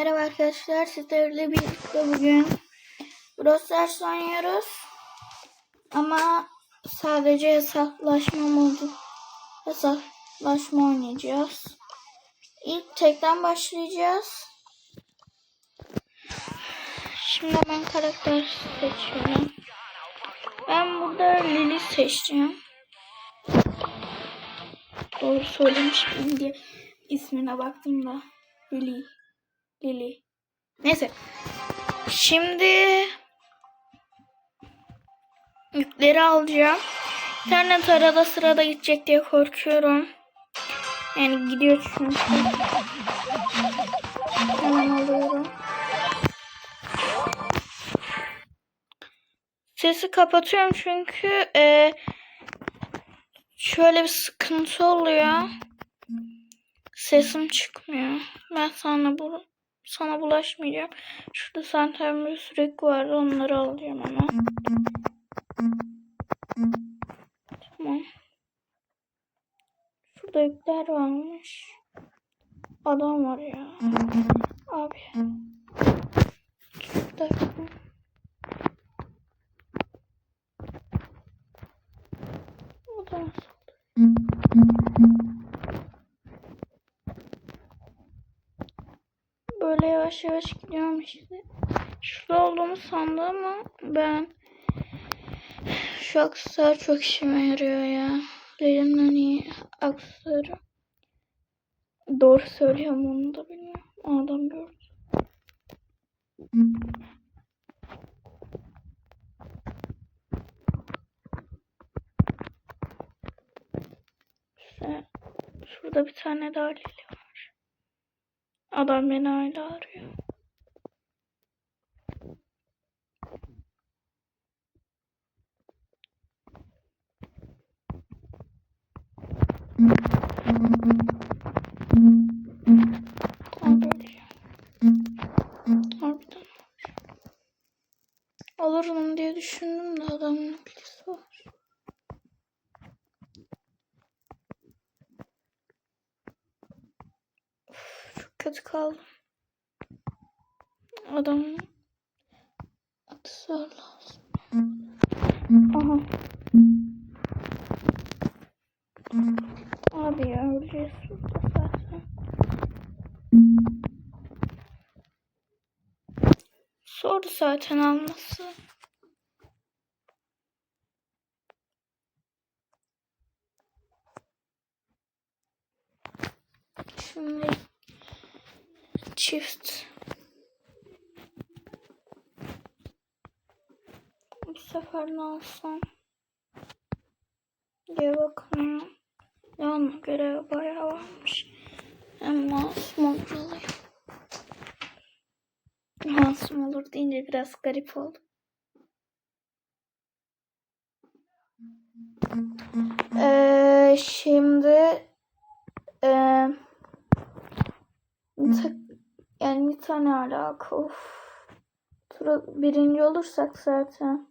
Merhaba arkadaşlar, sizlerle birlikte bugün Brawl Stars oynuyoruz. Ama sadece hesaplaşma modu, hesaplaşma oynayacağız. İlk tekten başlayacağız. Şimdi ben karakter seçiyorum. Ben burada Lily seçeceğim. Doğru söylemiş miyim diye ismine baktım da. Lily. Lily. Neyse. Şimdi yükleri alacağım. İnternet arada sırada gidecek diye korkuyorum. Yani gidiyor çünkü. Hemen alıyorum. Sesi kapatıyorum çünkü e, şöyle bir sıkıntı oluyor. Sesim çıkmıyor. Ben sana bu sana bulaşmayacağım. Şurada bir sürekli vardı. Onları alacağım ama. Tamam. Şurada yükler varmış. Adam var ya. Abi. Şurada. Adam Böyle yavaş yavaş gidiyorum işte. Şurada olduğumu sandım ama ben şu aksesuar çok işime yarıyor ya. Elimden iyi aksesuarı. Doğru söylüyorum onu da bilmiyorum. Adam gördü. İşte şurada bir tane daha var. Adam beni hala arıyor. Abi Sordu zaten alması. Şimdi çift. Bu sefer ne alsam diye bakmıyorum. Yan görev bayağı varmış. Alayım. Masum olur deyince biraz garip oldu. Ee, şimdi ta- yani bir tane alaka. Of. Tura birinci olursak zaten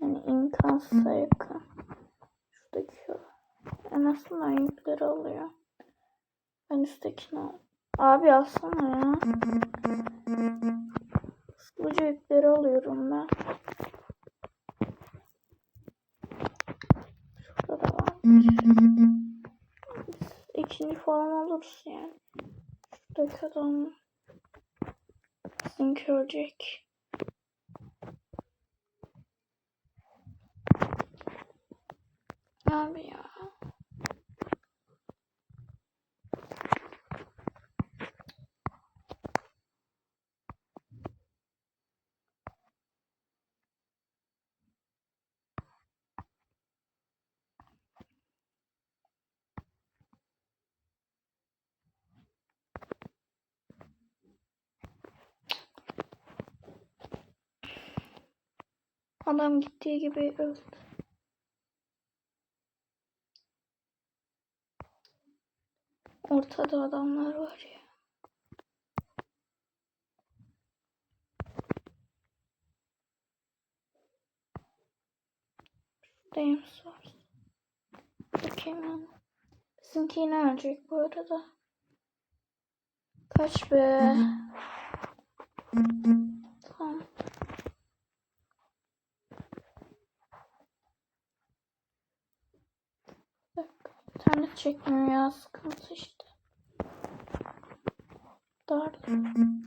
yani imkansıza yakın. Şuradaki o. En azından yükleri alıyor. Ben üsttekini al. Abi alsana ya. Hızlıca yükleri alıyorum ben. Şurada da varmış. İkinci falan oluruz yani. Şuradaki adam bizimki ölecek. Abi ya. Adam gittiği gibi öldü. Ortada adamlar var ya. Şuradayım sor. Bakayım ben. Bizimki yine ölecek bu arada. Kaç be. Tamam. Bir dakika, İnternet çekmiyor ya sıkıntı işte. Darlı.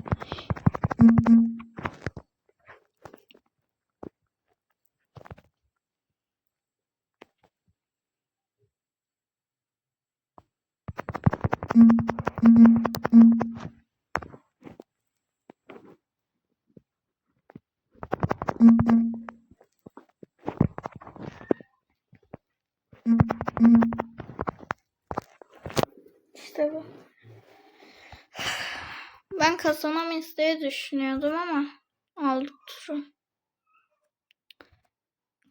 İşte bu. Ben kazanamayız diye düşünüyordum ama aldık turu.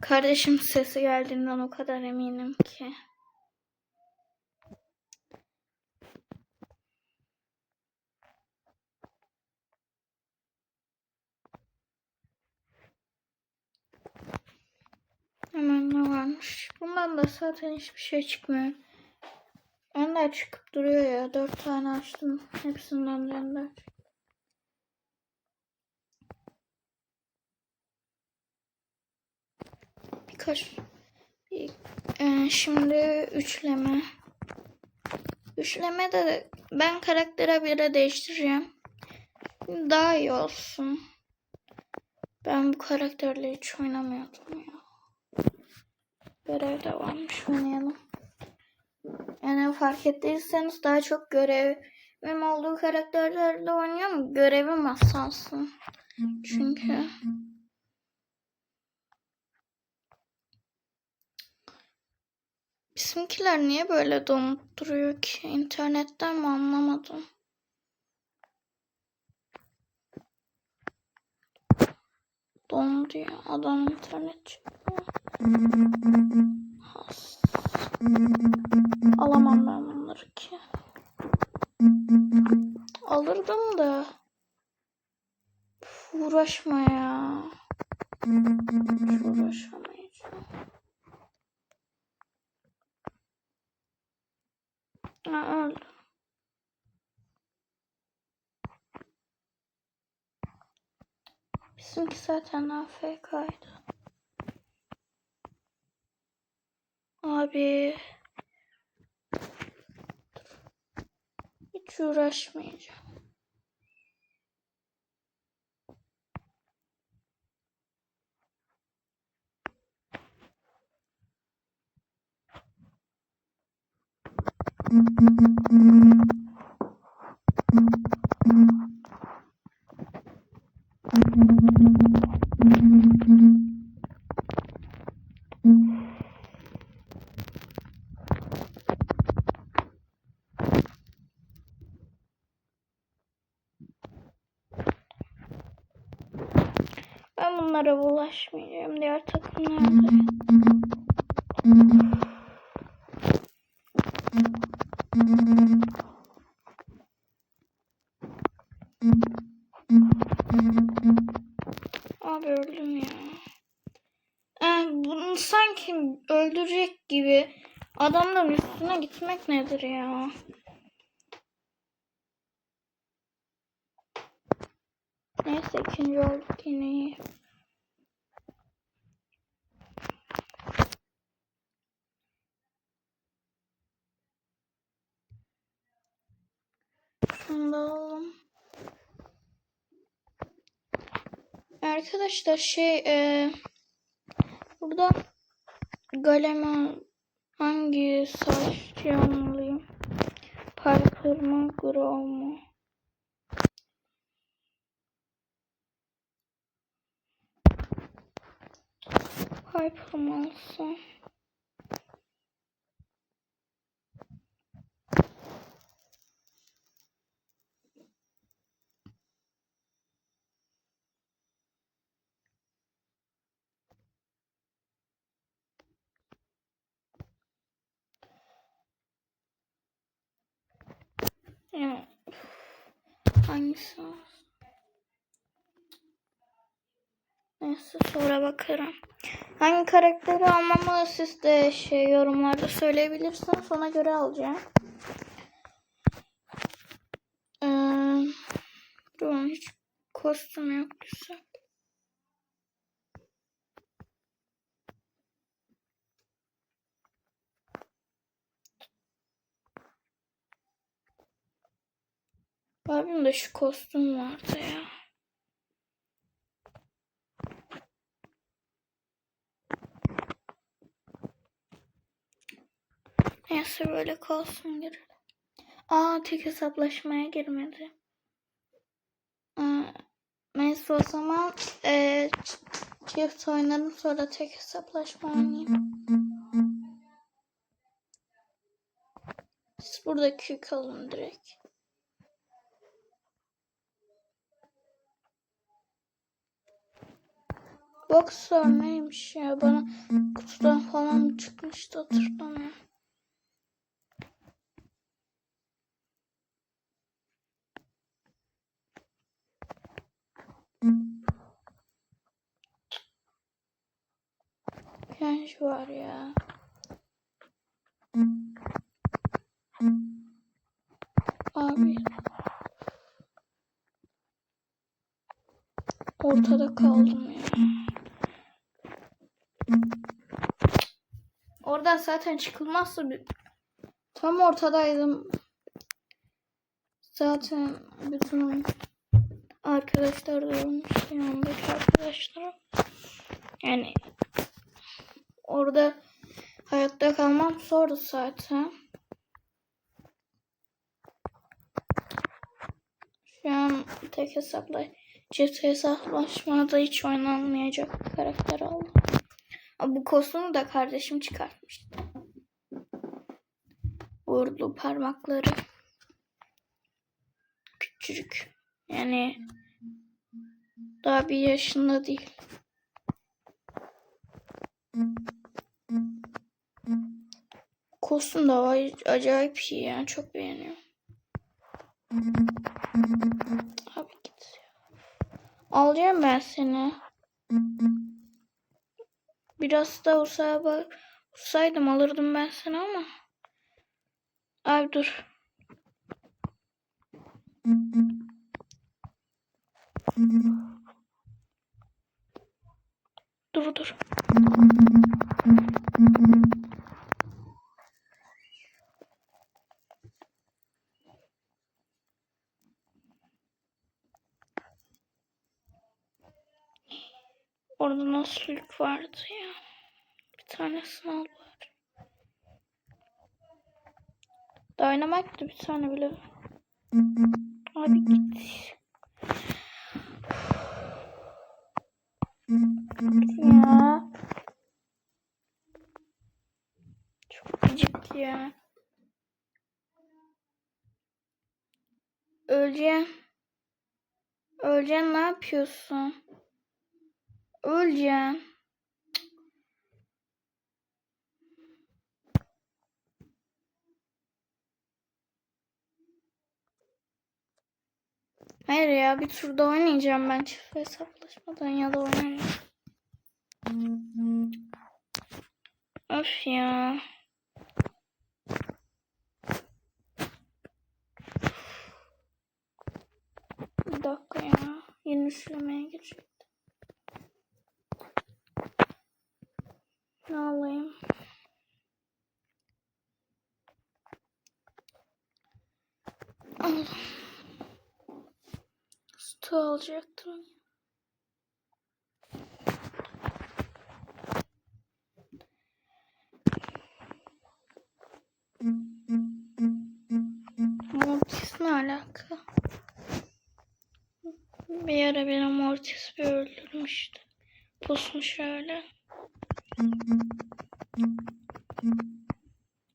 Kardeşim sesi geldiğinden o kadar eminim ki. Hemen ne varmış? Bundan da zaten hiçbir şey çıkmıyor. Ender çıkıp duruyor ya. Dört tane açtım. Hepsinden de Ender. Birkaç. Bir, e, şimdi üçleme. Üçleme de ben karaktere bir değiştireceğim. Daha iyi olsun. Ben bu karakterle hiç oynamıyordum ya. Görev de varmış oynayalım. Yani fark ettiyseniz daha çok görevim olduğu karakterlerle oynuyorum. Görevim asansın. Çünkü bizimkiler niye böyle donup duruyor ki? İnternetten mi anlamadım. Dondu ya. Adam internet. Alamam ben bunları ki. Alırdım da. Üf, uğraşma ya. Hiç uğraşamayacağım. Ha, öldü. Bizimki zaten AFK'ydı. Abi. Hiç uğraşmayacağım. Ben bunlara bulaşmayacağım. Diğer takımlarda. gitmek nedir ya? Neyse ikinci olduk yine iyi. Şunu. Arkadaşlar şey e, burada galema hangi saççı almalıyım? Parker mı? Grove mu? Piper mı alsam? Ya, hangisi olsun? Neyse sonra bakarım. Hangi karakteri almamı siz de şey yorumlarda söyleyebilirsiniz. Ona göre alacağım. Ee, hiç kostüm yok güzel. Abimde şu kostüm vardı ya. Neyse böyle kalsın girelim. Aa tek hesaplaşmaya girmedi. Aa, neyse o zaman e, çift oynarım sonra tek hesaplaşma oynayayım. Siz burada Q kalın direkt. Boxer neymiş ya bana kutudan falan mı çıkmıştı hatırlamıyorum. Genç var ya. Abi. Ortada kaldım ya. Oradan zaten çıkılmazsa bir... Tam ortadaydım. Zaten bütün arkadaşlar da olmuş. Yanımdaki arkadaşlarım. Yani orada hayatta kalmam zordu zaten. Şu an tek hesapla çift hesaplaşmada hiç oynanmayacak bir karakter aldım. Bu kostümü de kardeşim çıkartmıştı. Vurdu parmakları. Küçücük. Yani daha bir yaşında değil. Kostüm var. Acayip iyi yani. Çok beğeniyorum. Abi git. Alacağım ben seni. Biraz da olsa bak alırdım ben seni ama. Abi dur. Dur dur. Yük vardı ya. Bir tane sınav var. Dynamite'dı bir tane bile. Abi git. Ya. Çok gıcık ya. Öleceğim. Öleceğim ne yapıyorsun? Öleceğim. Hayır ya bir turda oynayacağım ben çift hesaplaşmadan ya da oynamayacağım. Öf ya. Bir dakika ya. Yeni üçlemeye girecektim. Ne alayım? Al. Sütü alacaktım. Mortis ne alaka? Bir ara beni Mortis bir öldürmüştü. Pusmuş öyle.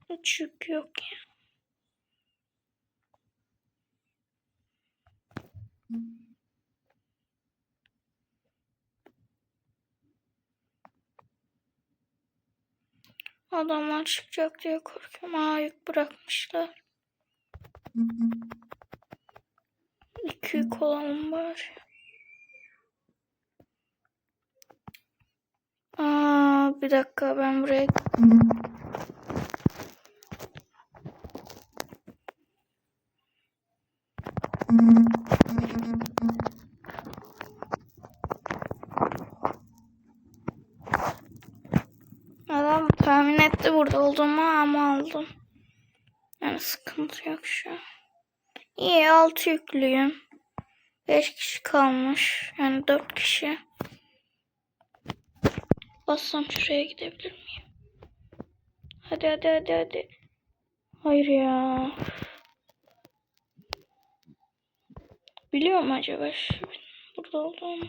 Hiç yok ya. Adamlar çıkacak diye korkuyorum. Aa yük bırakmışlar. İki yük olalım bari. Aa bir dakika ben buraya aldım ama aldım. Yani sıkıntı yok şu an. İyi altı yüklüyüm. Beş kişi kalmış. Yani dört kişi. Bassam şuraya gidebilir miyim? Hadi hadi hadi hadi. Hayır ya. Biliyor mu acaba şu burada olduğumu?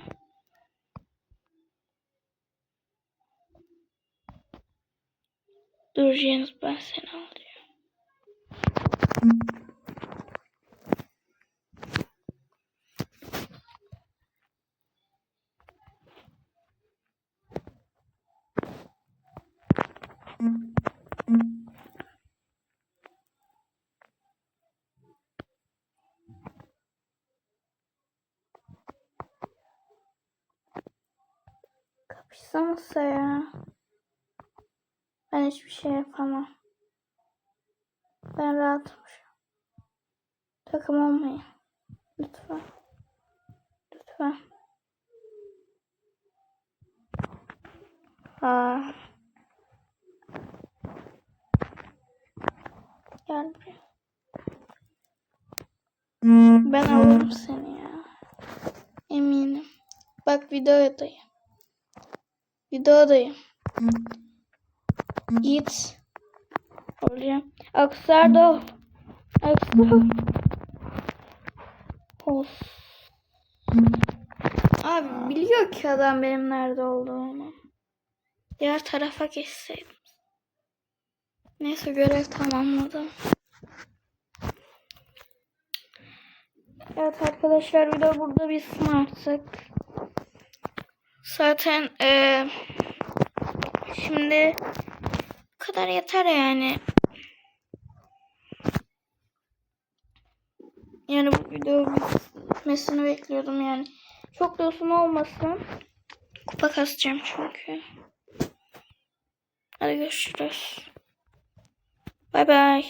Dur James ben seni alacağım. Kapışsanıza ya. Ben hiçbir şey yapamam. Ben rahatım. Takım olmayın. Lütfen. Lütfen. Aa. Gel buraya. Ben alırım seni ya. Eminim. Bak videodayım. Videodayım. Git. Olacağım. Aksar'da ol. Aksar. Of. Abi biliyor ki adam benim nerede olduğumu. Diğer tarafa geçseydim. Neyse görev tamamladım. Evet arkadaşlar video burada bitsin artık. Zaten eee şimdi kadar yeter yani. Yani bu video bitmesini bekliyordum yani. Çok da olmasın. Kupa kasacağım çünkü. Hadi görüşürüz. Bay bay.